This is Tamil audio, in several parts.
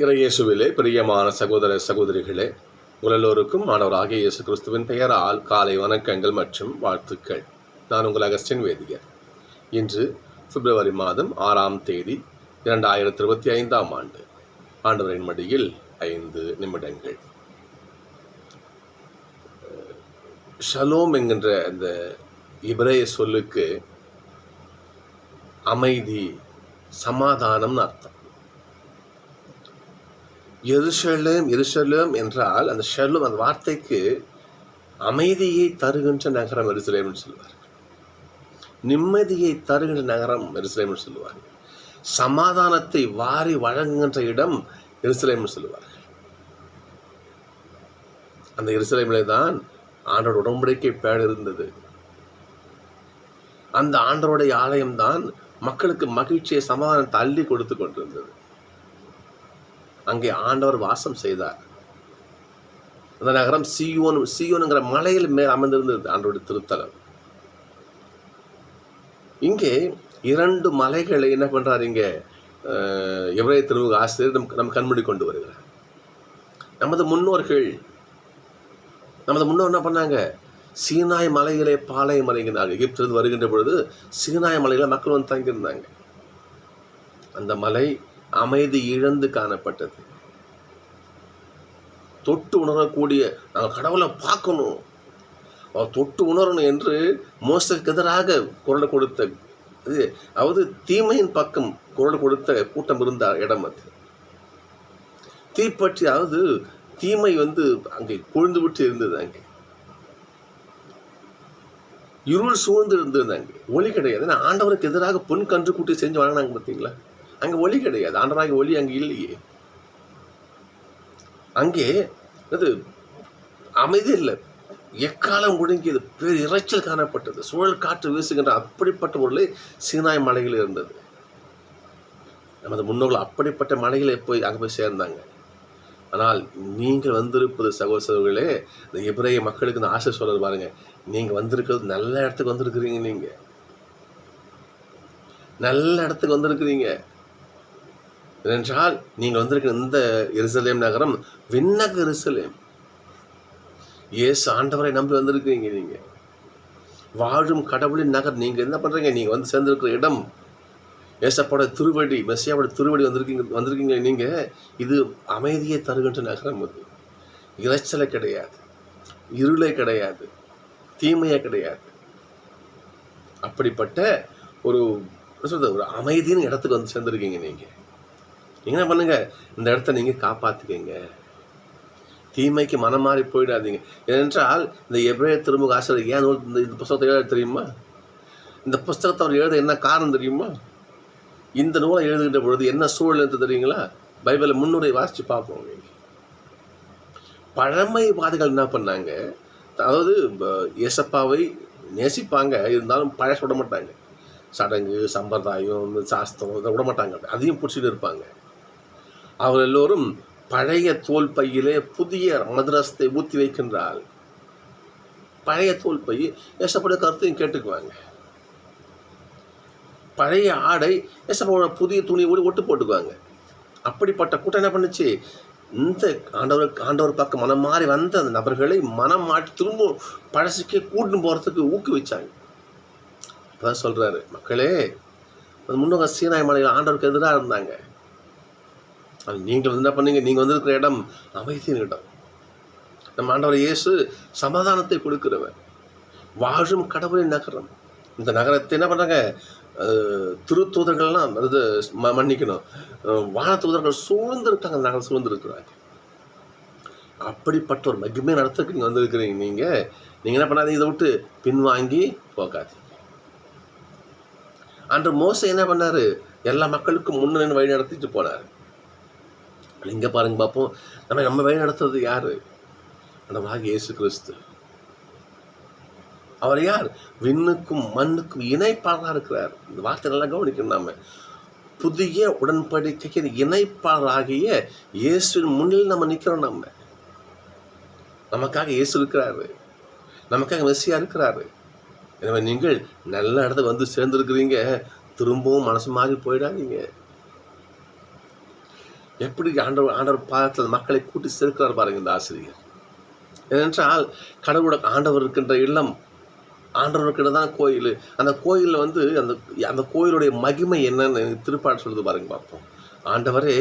இறையேசுவிலே பிரியமான சகோதர சகோதரிகளே உலலோருக்கும் மாணவராகிய இயேசு கிறிஸ்துவின் பெயரால் காலை வணக்கங்கள் மற்றும் வாழ்த்துக்கள். நான் உங்கள் அகஸ்டின் வேதியர் இன்று பிப்ரவரி மாதம் ஆறாம் தேதி இரண்டாயிரத்தி இருபத்தி ஐந்தாம் ஆண்டு. ஆண்டவரின் மடியில் ஐந்து நிமிடங்கள். ஷலோம் என்கின்ற அந்த இப்ரேய சொல்லுக்கு அமைதி சமாதானம்னு அர்த்தம். எருசலேம் எருசலேம் என்றால் அந்த ஷெல்லும் அந்த வார்த்தைக்கு அமைதியை தருகின்ற நகரம் எருசலேம்னு சொல்லுவார் நிம்மதியை தருகின்ற நகரம் எருசலேம்னு சொல்லுவார் சமாதானத்தை வாரி வழங்குகின்ற இடம் எருசலேம்னு சொல்லுவார்கள். அந்த எருசலேமிலே தான் ஆண்டோட உடன்படிக்கை பேடு இருந்தது. அந்த ஆண்டவருடைய ஆலயம்தான் மக்களுக்கு மகிழ்ச்சியை சமாதானத்தை அள்ளி கொடுத்து கொண்டிருந்தது. அங்கே ஆண்டவர் வாசம் செய்தார். அந்த நகரம் சியோன் சியோனுங்கிற மலையில் மேல் அமைந்திருந்தது ஆண்டோட திருத்தலம். இங்கே இரண்டு மலைகளை என்ன பண்ணுறாரு இங்கே எவ்வளவு திருமுக ஆசிரியர் நம் நம் கண்மூடி கொண்டு வருகிறார். நமது முன்னோர்கள் நமது முன்னோர் என்ன பண்ணாங்க? சீனாய் மலையிலே பாளையம் மலைங்கிறாங்க எகிப்திலிருந்து வருகின்ற பொழுது சீனாய் மலையில் மக்கள் வந்து தங்கியிருந்தாங்க. அந்த மலை அமைதி இழந்து காணப்பட்டது. தொட்டு உணரக்கூடிய நாங்கள் கடவுளை பார்க்கணும். அவர் தொட்டு உணரணும் என்று மோசக்கு எதிராக குரல் கொடுத்த இது அதாவது தீமையின் பக்கம் குரல் கொடுத்த கூட்டம் இருந்த இடம் அது. தீப்பற்றி அதாவது தீமை வந்து அங்கே கொழுந்து விட்டு இருந்தது அங்கே. இருள் சூழ்ந்து இருந்தது அங்கே. ஒளி கிடையாது. ஏன்னா ஆண்டவருக்கு எதிராக பொன் கன்று கூட்டி செஞ்சு வழங்கினாங்க பார்த்தீங்களா? அங்கே ஒளி கிடையாது. ஆண்டவராக ஒலி அங்கே இல்லையே. அங்கே அது அமைதி இல்லை. எக்காலம் முடங்கியது பேர் இறைச்சல் காணப்பட்டது. சுழல் காற்று வீசுகின்ற அப்படிப்பட்ட ஒரு சீனாய் மலையில் இருந்தது. நமது முன்னோர்கள் அப்படிப்பட்ட மலைகளை போய் அங்கே போய் சேர்ந்தாங்க. ஆனால் நீங்கள் வந்திருப்பது சகோதரர்களே இந்த எபிரேய மக்களுக்கு இந்த ஆசை சொல்கிறது பாருங்க. நீங்கள் வந்திருக்கிறது நல்ல இடத்துக்கு வந்திருக்கிறீங்க நீங்கள் நல்ல இடத்துக்கு வந்திருக்கிறீங்க. ஏனென்றால் நீங்கள் வந்திருக்கிற இந்த எருசலேம் நகரம் விண்ணக எருசலேம். ஏசு ஆண்டவரை நம்பி வந்திருக்கிறீங்க நீங்கள் வாழும் கடவுளின் நகர் நீங்கள் என்ன பண்ணுறீங்க நீங்கள் வந்து சேர்ந்திருக்கிற இடம். ஏசப்போட திருவடி மெஸ்ஸியாவோட திருவடி வந்திருக்கீங்க வந்திருக்கீங்க நீங்கள் இது அமைதியை தருகின்ற நகரம் அது. இறைச்சலை கிடையாது. இருளை கிடையாது. தீமையே கிடையாது. அப்படிப்பட்ட ஒரு சொல்கிறது ஒரு அமைதியின் இடத்துக்கு வந்து சேர்ந்துருக்கீங்க நீங்கள் என்ன பண்ணுங்க? இந்த இடத்த நீங்கள் காப்பாற்றிக்கங்க தீமைக்கு மனம் மாறி போயிடாதீங்க. ஏனென்றால் இந்த எப்ரே திருமுக ஆசிரியர் ஏன் நூல் இந்த இந்த புஸ்தகத்தை எழுத தெரியுமா? இந்த புஸ்தகத்தை அவர் எழுத என்ன காரணம் தெரியுமா? இந்த நூலை எழுதுகின்ற பொழுது என்ன சூழல் என்று தெரியுங்களா? பைபிளை முன்னுரை வாசித்து பார்ப்போம் பழமைவாதிகள் என்ன பண்ணாங்க? அதாவது இயேசப்பாவை நேசிப்பாங்க. இருந்தாலும் பழச விட மாட்டாங்க. சடங்கு சம்பிரதாயம் சாஸ்திரம் இதை விட மாட்டாங்க. அதையும் பிடிச்சிட்டு இருப்பாங்க. அவர் எல்லோரும் பழைய தோல் பையிலே புதிய மதுரஸ்தை ஊற்றி வைக்கின்றால் பழைய தோல் பை ஏசப்பட கருத்தையும் கேட்டுக்குவாங்க. பழைய ஆடை ஏசப்போட புதிய துணி ஓடி ஒட்டு போட்டுக்குவாங்க. அப்படிப்பட்ட கூட்டம் என்ன பண்ணுச்சு? இந்த ஆண்டவர் ஆண்டவர் பக்கம் மனம் மாறி வந்த அந்த நபர்களை மனம் மாட்டி திரும்ப பழசுக்கே கூட்டின்னு போகிறதுக்கு ஊக்குவிச்சாங்க. அதான் சொல்கிறாரு மக்களே அது முன்னோக சீனாய் மலையில் ஆண்டவருக்கு எதிராக இருந்தாங்க. அது நீங்கள் வந்து என்ன பண்ணீங்க? நீங்கள் வந்திருக்கிற இடம் அமைதியின் இடம் நம்ம ஆண்டவர் இயேசு சமாதானத்தை கொடுக்கிறவர். வாழும் கடவுளின் நகரம். இந்த நகரத்தை என்ன பண்ணுறாங்க திருத்தூதர்கள்லாம் அதாவது ம- மன்னிக்கணும். வான தூதர்கள் சூழ்ந்திருக்காங்க அந்த நகரம் சூழ்ந்திருக்கிறாங்க அப்படிப்பட்ட ஒரு மகிமை நடத்துக்கு நீங்கள் வந்திருக்கிறீங்க. நீங்கள் நீங்கள் என்ன பண்ணாதீங்க? இதை விட்டு பின்வாங்கி போகாதீங்க. அன்று மோசம் என்ன பண்ணாரு? எல்லா மக்களுக்கும் முன்னணி வழி நடத்திட்டு போனார். இங்கே பாருங்க பார்ப்போம் நம்ம நம்ம வழி நடத்துறது யாரு? நம்மளாக இயேசு கிறிஸ்து. அவர் யார்? விண்ணுக்கும் மண்ணுக்கும் இணைப்பாளராக இருக்கிறார். இந்த வார்த்தை நல்லா கவனிக்கணும் நாம. புதிய உடன்படிக்கைக்கு இணைப்பாளராகிய இயேசுவின் முன்னில் நம்ம நிற்கிறோம் நம்ம நமக்காக இயேசு இருக்கிறாரு. நமக்காக மெஸ்ஸியாக இருக்கிறாரு. எனவே நீங்கள் நல்ல இடத்துக்கு வந்து சேர்ந்துருக்கிறீங்க. திரும்பவும் மனசு மாறி போயிடாதீங்க. எப்படி ஆண்டவர் ஆண்டவர் பாதத்தில் மக்களை கூட்டி சேர்க்கிறார் பாருங்க இந்த ஆசிரியர். ஏனென்றால் கடவுளோட ஆண்டவர் இருக்கின்ற இல்லம் ஆண்டவர் தான் கோயில். அந்த கோயிலில் வந்து அந்த அந்த கோயிலுடைய மகிமை என்னன்னு திருப்பாடு சொல்லுது பாருங்க பார்ப்போம். ஆண்டவரே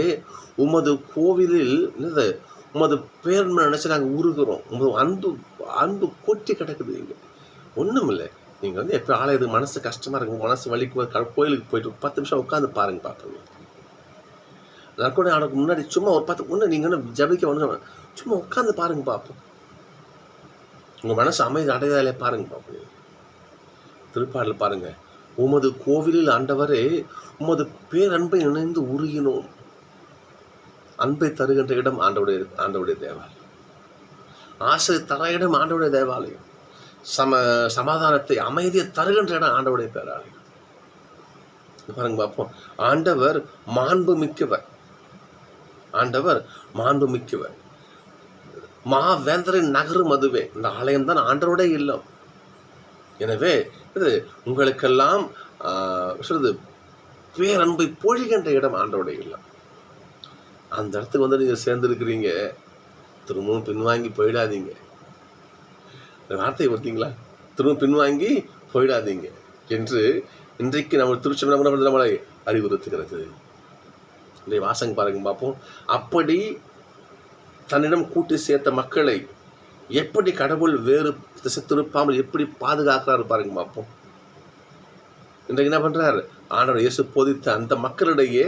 உமது கோவிலில் என்னது? உமது பேர் நினச்சி நாங்கள் உருகிறோம். உமது அன்பு அன்பு கொட்டி கிடக்குது இங்கே. ஒன்றும் இல்லை நீங்கள் வந்து எப்போ ஆலயத்துக்கு மனசு கஷ்டமாக இருக்கும் மனசு வலிக்கும் க- கோயிலுக்கு போயிட்டு பத்து நிமிஷம் உட்காந்து பாருங்க பார்ப்போங்க நற்கொடை ஆளுக்கு முன்னாடி சும்மா ஒரு பார்த்து ஒன்று நீங்கள் ஒன்றும் ஜபிக்க ஒன்று சும்மா உட்காந்து பாருங்க பார்ப்போம் உங்கள் மனசு அமைதி அடையாளே பாருங்க பார்ப்போம் திருப்பாடல் பாருங்க. உமது கோவிலில் ஆண்டவரே உமது பேரன்பை இணைந்து உருகினோம். அன்பை தருகின்ற இடம் ஆண்டவுடைய ஆண்டவுடைய தேவாலயம். ஆசை தர இடம் ஆண்டவுடைய தேவாலயம். சம சமாதானத்தை அமைதியை தருகின்ற இடம் ஆண்டவுடைய பேராலயம். பாருங்க பார்ப்போம் ஆண்டவர் மாண்பு மிக்கவர் ஆண்டவர் மாண்புமிக்கவர். மாவேந்தரின் நகரும் அதுவே இந்த ஆலயம் தான் ஆண்டவருடைய இல்லம். எனவே இது உங்களுக்கெல்லாம் சொல்றது பேரன்பை பொழிகின்ற இடம் ஆண்டவருடைய இல்லம். அந்த இடத்துக்கு வந்து நீங்கள் சேர்ந்துருக்கிறீங்க. திரும்பவும் பின்வாங்கி போயிடாதீங்க. இந்த வார்த்தையை பார்த்தீங்களா? திரும்ப பின்வாங்கி போயிடாதீங்க. என்று இன்றைக்கு நம்ம திருச்சி நம்மளை அறிவுறுத்துகிறது. இல்லை வாசங்க பாருங்க பார்ப்போம் அப்படி தன்னிடம் கூட்டி சேர்த்த மக்களை எப்படி கடவுள் வேறு திசை திருப்பாமல் எப்படி பாதுகாக்கிறாரு பாருங்க பார்ப்போம் இன்றைக்கு என்ன பண்றார்? ஆண்டவர் இயேசு போதித்த அந்த மக்களிடையே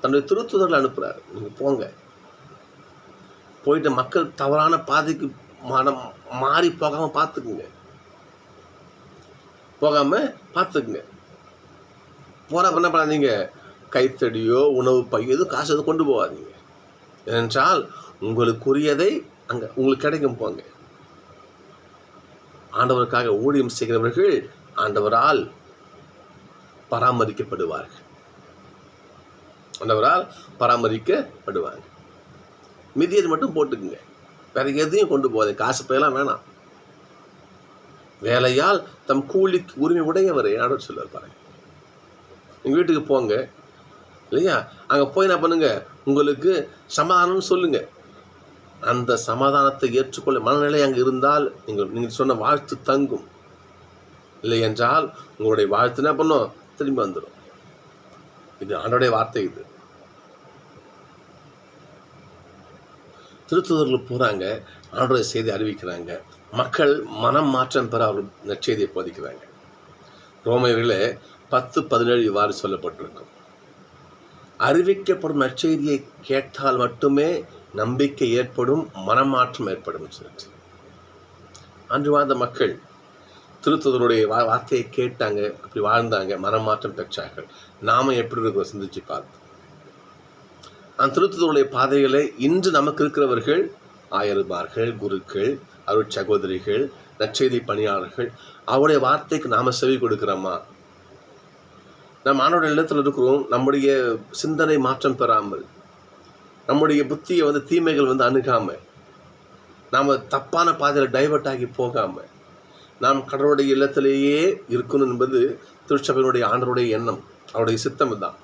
தன்னுடைய திருத்துதல் அனுப்புகிறார் நீங்க போங்க. போயிட்டு மக்கள் தவறான பாதைக்கு மனம் மாறி போகாம பார்த்துக்குங்க. போகாம பார்த்துக்குங்க. போகிறப்ப என்ன பண்ணாதீங்க? கைத்தடியோ உணவு பை எதுவும் காசு எதுவும் கொண்டு போகாதீங்க. ஏனென்றால் உங்களுக்குரியதை அங்கே உங்களுக்கு கிடைக்கும் போங்க. ஆண்டவருக்காக ஊழியம் செய்கிறவர்கள் ஆண்டவரால் பராமரிக்கப்படுவார்கள். ஆண்டவரால் பராமரிக்கப்படுவாங்க. மிதியது மட்டும் போட்டுக்குங்க. வேற எதையும் கொண்டு போகாது காசு பையெல்லாம் வேணாம். வேலையால் தம் கூலிக்கு உரிமை உடையவரை ஆண்டவர் சொல்லுவார் பாருங்க. எங்கள் வீட்டுக்கு போங்க. இல்லையா? அங்கே போய் என்ன பண்ணுங்க? உங்களுக்கு சமாதானம்னு சொல்லுங்க. அந்த சமாதானத்தை ஏற்றுக்கொள்ள மனநிலை அங்கே இருந்தால் நீங்கள் நீங்கள் சொன்ன வாழ்த்து தங்கும். இல்லை என்றால் உங்களுடைய வாழ்த்து என்ன பண்ணும்? திரும்பி வந்துடும் இது ஆண்டோடைய வார்த்தை இது. திருத்துதர்கள் போகிறாங்க ஆண்டோடைய செய்தி அறிவிக்கிறாங்க. மக்கள் மனம் மாற்றம் பெற அவர்கள் நற்செய்தியை போதிக்கிறாங்க. ரோமையர்களே பத்து பதினேழு இவ்வாறு சொல்லப்பட்டிருக்கும். அறிவிக்கப்படும் நற்செய்தியை கேட்டால் மட்டுமே நம்பிக்கை ஏற்படும் மனமாற்றம் ஏற்படும் சொல்லிட்டு. அன்று வாழ்ந்த மக்கள் திருத்துதருடைய வா வார்த்தையை கேட்டாங்க அப்படி வாழ்ந்தாங்க மனமாற்றம் பெற்றார்கள். நாம எப்படி இருக்கிறோம்? சிந்திச்சு பார்த்து. அந்த திருத்துதருடைய பாதைகளை இன்று நமக்கு இருக்கிறவர்கள் ஆயருமார்கள் குருக்கள் அருட் சகோதரிகள் நற்செய்தி பணியாளர்கள் அவருடைய வார்த்தைக்கு நாம செவி கொடுக்கிறோமா? நம் ஆணோட இல்லத்தில் இருக்கிறோம் நம்முடைய சிந்தனை மாற்றம் பெறாமல் நம்முடைய புத்தியை வந்து தீமைகள் வந்து அணுகாமல் நாம் தப்பான பாதையில் டைவர்ட் ஆகி போகாமல் நாம் கடவுளுடைய இல்லத்திலேயே இருக்கணும் என்பது திருச்சபையினுடைய ஆண்டருடைய எண்ணம் அவருடைய சித்தம் தான்.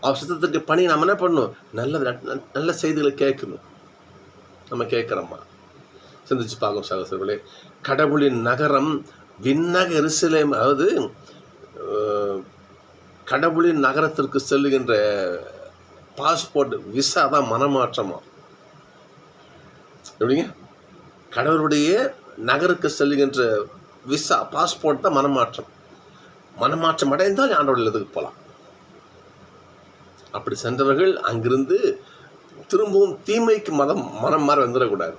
அவர் சித்தத்துக்கு பணி நாம் என்ன பண்ணணும்? நல்ல நல்ல- நல்ல செய்திகளை கேட்கணும். நம்ம கேட்குறோமா? சிந்திச்சு பார்க்கும் சகோதரர்களே. கடவுளின் நகரம் விண்ணக எருசலேம் அதாவது கடவுளின் நகரத்திற்கு செல்லுகின்ற பாஸ்போர்ட் விசா தான் மனமாற்றமா? எப்படிங்க? கடவுளுடைய நகருக்கு செல்லுகின்ற விசா பாஸ்போர்ட் தான் மனமாற்றம். மனமாற்றம் அடைந்தால் ஆண்டோட இதுக்கு போகலாம் அப்படி சென்றவர்கள் அங்கிருந்து திரும்பவும் தீமைக்கு மதம் மனம் மாற வந்துடக்கூடாது.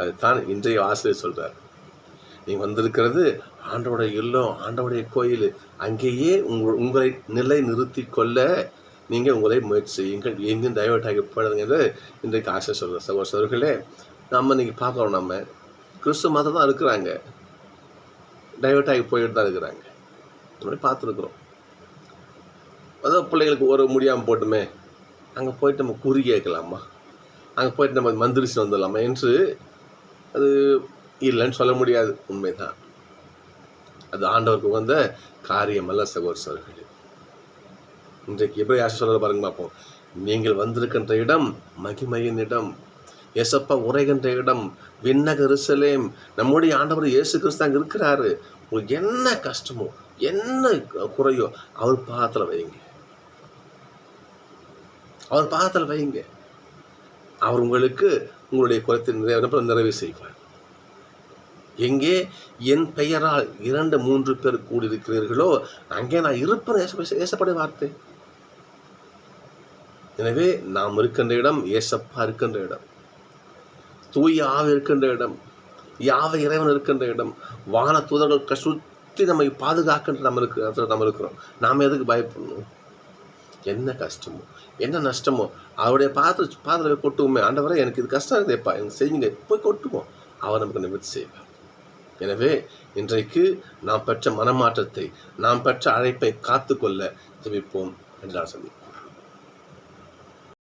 அதுதான் இன்றைய ஆசிரியர் சொல்கிறார் நீ வந்திருக்கிறது ஆண்டவுடைய இல்லம் ஆண்டவுடைய கோயில் அங்கேயே உங்கள் உங்களை நிலை நிறுத்தி கொள்ள நீங்கள் உங்களை முயற்சி செய்யுங்கள். எங்கும் டைவர்ட் ஆகி இன்றைக்கு ஆசை சொல்கிற சகோதரர்களே நம்ம இன்றைக்கி பார்க்குறோம் நம்ம. கிறிஸ்து மதம் தான் இருக்கிறாங்க. டைவர்ட் ஆகி போயிட்டு தான் இருக்கிறாங்க. இந்த மாதிரி பார்த்துருக்குறோம். அதான் பிள்ளைங்களுக்கு ஒரு முடியாமல் போட்டுமே அங்கே போயிட்டு நம்ம குறி கேட்கலாமா? அங்கே போயிட்டு நம்ம மந்திரிச்சு வந்துடலாமா? என்று அது இல்லைன்னு சொல்ல முடியாது. உண்மைதான். அது ஆண்டவருக்கு உகந்த காரியம் அல்ல சகோதரர்களே இன்றைக்கு எப்படி ஆசை சொல்ல பாருங்க பார்ப்போம். நீங்கள் வந்திருக்கின்ற இடம் மகிமையின் இடம். ஏசப்பா உரைகின்ற இடம் விண்ணகருசலேம் நம்முடைய ஆண்டவர் இயேசு கிறிஸ்து அங்கே இருக்கிறாரு. உங்களுக்கு என்ன கஷ்டமோ என்ன குறையோ அவர் பாதத்தில் வைங்க அவர் பாதத்தில் வைங்க அவர் உங்களுக்கு உங்களுடைய குறைத்தை நிறைவு நிறைவு செய்வார். எங்கே என் பெயரால் இரண்டு மூன்று பேர் கூடியிருக்கிறீர்களோ அங்கே நான் இருப்பேன் ஏச- வார்த்தை. எனவே நாம் இருக்கின்ற இடம் ஏசப்பா இருக்கின்ற இடம். தூய ஆவி இருக்கின்ற இடம். யாவை இறைவன் இருக்கின்ற இடம். வான தூதர்கள் சுற்றி நம்மை பாதுகாக்கின்ற நம்ம இருக்கிற நம்ம இருக்கிறோம். நாம் எதுக்கு பயப்படணும்? என்ன கஷ்டமோ? என்ன நஷ்டமோ? அவருடைய பாத்திர பாத்திரம் கொட்டுவோமே ஆண்டவரை எனக்கு இது கஷ்டம் இருக்குதுப்பா. எனக்கு செய்யுங்க போய் கொட்டுவோம். அவர் நமக்கு நிவர்த்தி செய்வார். எனவே இன்றைக்கு நாம் பெற்ற மனமாற்றத்தை நாம் பெற்ற அழைப்பை காத்துக்கொள்ள ஜெபிப்போம் என்று நான்